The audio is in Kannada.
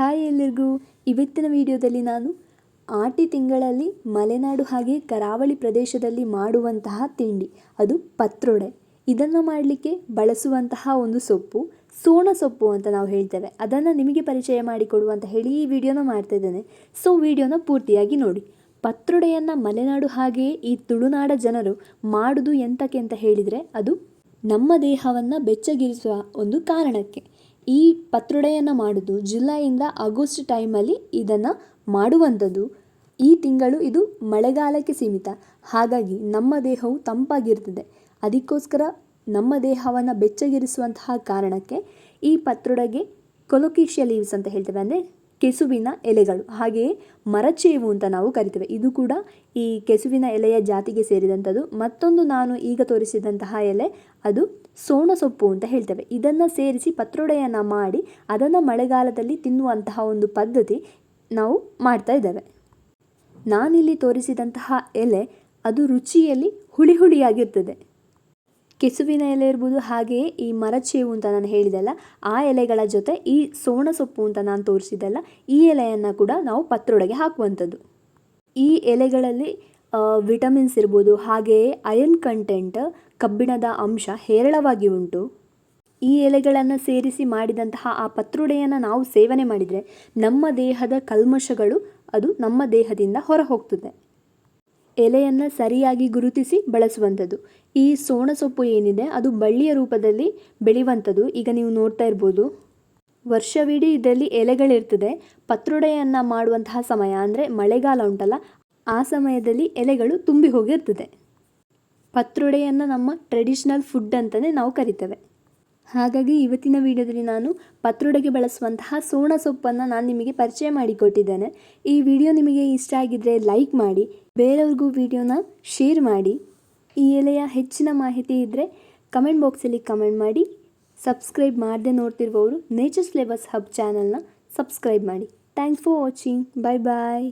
ಹಾಯ್ ಎಲ್ಲರಿಗೂ ಇವತ್ತಿನ ವಿಡಿಯೋದಲ್ಲಿ ನಾನು ಆಟಿ ತಿಂಗಳಲ್ಲಿ ಮಲೆನಾಡು ಹಾಗೆ ಕರಾವಳಿ ಪ್ರದೇಶದಲ್ಲಿ ಮಾಡುವಂತಹ ತಿಂಡಿ, ಅದು ಪತ್ರೊಡೆ. ಇದನ್ನು ಮಾಡಲಿಕ್ಕೆ ಬಳಸುವಂತಹ ಒಂದು ಸೊಪ್ಪು, ಸೋಣ ಸೊಪ್ಪು ಅಂತ ನಾವು ಹೇಳ್ತೇವೆ. ಅದನ್ನು ನಿಮಗೆ ಪರಿಚಯ ಮಾಡಿಕೊಡುವಂತ ಹೇಳಿ ಈ ವಿಡಿಯೋನ ಮಾಡ್ತಾ ಇದ್ದೇನೆ. ಸೊ ವಿಡಿಯೋನ ಪೂರ್ತಿಯಾಗಿ ನೋಡಿ. ಪತ್ರೊಡೆಯನ್ನು ಮಲೆನಾಡು ಹಾಗೆಯೇ ಈ ತುಳುನಾಡ ಜನರು ಮಾಡುವುದು ಎಂತಕ್ಕೆ ಅಂತ ಹೇಳಿದರೆ ಅದು ನಮ್ಮ ದೇಹವನ್ನು ಬೆಚ್ಚಗಿರಿಸುವ ಒಂದು ಕಾರಣಕ್ಕೆ. ಈ ಪತ್ರೊಡೆಯನ್ನು ಮಾಡೋದು ಜುಲೈಯಿಂದ ಆಗಸ್ಟ್ ಟೈಮಲ್ಲಿ ಇದನ್ನು ಮಾಡುವಂಥದ್ದು. ಈ ತಿಂಗಳು ಇದು ಮಳೆಗಾಲಕ್ಕೆ ಸೀಮಿತ. ಹಾಗಾಗಿ ನಮ್ಮ ದೇಹವು ತಂಪಾಗಿರ್ತದೆ. ಅದಕ್ಕೋಸ್ಕರ ನಮ್ಮ ದೇಹವನ್ನು ಬೆಚ್ಚಗಿರಿಸುವಂತಹ ಕಾರಣಕ್ಕೆ ಈ ಪತ್ರೊಡೆಗೆ ಕೊಲೊಕೇಶಿಯ ಲೀವ್ಸ್ ಅಂತ ಹೇಳ್ತೇವೆ ಅಂದರೆ ಕೆಸುವಿನ ಎಲೆಗಳು. ಹಾಗೆಯೇ ಮರಚೇವು ಅಂತ ನಾವು ಕರಿತೇವೆ. ಇದು ಕೂಡ ಈ ಕೆಸುವಿನ ಎಲೆಯ ಜಾತಿಗೆ ಸೇರಿದಂಥದ್ದು. ಮತ್ತೊಂದು ನಾನು ಈಗ ತೋರಿಸಿದಂತಹ ಎಲೆ, ಅದು ಸೋಣ ಸೊಪ್ಪು ಅಂತ ಹೇಳ್ತೇವೆ. ಇದನ್ನು ಸೇರಿಸಿ ಪತ್ರೊಡೆಯನ್ನು ಮಾಡಿ ಅದನ್ನು ಮಳೆಗಾಲದಲ್ಲಿ ತಿನ್ನುವಂತಹ ಒಂದು ಪದ್ಧತಿ ನಾವು ಮಾಡ್ತಾ ಇದ್ದೇವೆ. ನಾನಿಲ್ಲಿ ತೋರಿಸಿದಂತಹ ಎಲೆ, ಅದು ರುಚಿಯಲ್ಲಿ ಹುಳಿ ಹುಳಿಯಾಗಿರ್ತದೆ. ಕೆಸುವಿನ ಎಲೆ ಇರ್ಬೋದು ಹಾಗೆಯೇ ಈ ಮರಚೇವು ಅಂತ ನಾನು ಹೇಳಿದೆಲ್ಲ ಆ ಎಲೆಗಳ ಜೊತೆ ಈ ಸೋಣ ಸೊಪ್ಪು ಅಂತ ನಾನು ತೋರಿಸಿದ್ದೆಲ್ಲ ಈ ಎಲೆಯನ್ನು ಕೂಡ ನಾವು ಪತ್ರೊಡೆಗೆ ಹಾಕುವಂಥದ್ದು. ಈ ಎಲೆಗಳಲ್ಲಿ ವಿಟಮಿನ್ಸ್ ಇರ್ಬೋದು ಹಾಗೆಯೇ ಅಯನ್ ಕಂಟೆಂಟ್ ಕಬ್ಬಿಣದ ಅಂಶ ಹೇರಳವಾಗಿ ಉಂಟು. ಈ ಎಲೆಗಳನ್ನು ಸೇರಿಸಿ ಮಾಡಿದಂತಹ ಆ ಪತ್ರೊಡೆಯನ್ನು ನಾವು ಸೇವನೆ ಮಾಡಿದರೆ ನಮ್ಮ ದೇಹದ ಕಲ್ಮಶಗಳು ಅದು ನಮ್ಮ ದೇಹದಿಂದ ಹೊರ ಹೋಗ್ತದೆ ಎಲೆಯನ್ನು ಸರಿಯಾಗಿ ಗುರುತಿಸಿ ಬಳಸುವಂಥದ್ದು. ಈ ಸೋಣ ಸೊಪ್ಪು ಏನಿದೆ, ಅದು ಬಳ್ಳಿಯ ರೂಪದಲ್ಲಿ ಬೆಳೆಯುವಂಥದ್ದು. ಈಗ ನೀವು ನೋಡ್ತಾ ಇರ್ಬೋದು. ವರ್ಷವಿಡೀ ಇದರಲ್ಲಿ ಎಲೆಗಳಿರ್ತದೆ. ಪತ್ರೊಡೆಯನ್ನು ಮಾಡುವಂತಹ ಸಮಯ ಅಂದರೆ ಮಳೆಗಾಲ ಉಂಟಲ್ಲ, ಆ ಸಮಯದಲ್ಲಿ ಎಲೆಗಳು ತುಂಬಿ ಹೋಗಿರ್ತದೆ. ಪತ್ರೊಡೆಯನ್ನು ನಮ್ಮ ಟ್ರೆಡಿಷ್ನಲ್ ಫುಡ್ ಅಂತಲೇ ನಾವು ಕರಿತೇವೆ. ಹಾಗಾಗಿ ಇವತ್ತಿನ ವಿಡಿಯೋದಲ್ಲಿ ನಾನು ಪತ್ರೊಡೆಗೆ ಬಳಸುವಂತಹ ಸೋಣ ಸೊಪ್ಪನ್ನು ನಾನು ನಿಮಗೆ ಪರಿಚಯ ಮಾಡಿಕೊಟ್ಟಿದ್ದೇನೆ. ಈ ವಿಡಿಯೋ ನಿಮಗೆ ಇಷ್ಟ ಆಗಿದ್ದರೆ ಲೈಕ್ ಮಾಡಿ, ಬೇರೆಯವ್ರಿಗೂ ವಿಡಿಯೋನ ಶೇರ್ ಮಾಡಿ. ಈ ಎಲೆಯ ಹೆಚ್ಚಿನ ಮಾಹಿತಿ ಇದ್ದರೆ ಕಮೆಂಟ್ ಬಾಕ್ಸಲ್ಲಿ ಕಮೆಂಟ್ ಮಾಡಿ. ಸಬ್ಸ್ಕ್ರೈಬ್ ಮಾಡದೆ ನೋಡ್ತಿರುವವರು ನೇಚರ್ ಫ್ಲೇವರ್ಸ್ ಹಬ್ ಚಾನಲ್ನ ಸಬ್ಸ್ಕ್ರೈಬ್ ಮಾಡಿ. Thanks for watching. Bye bye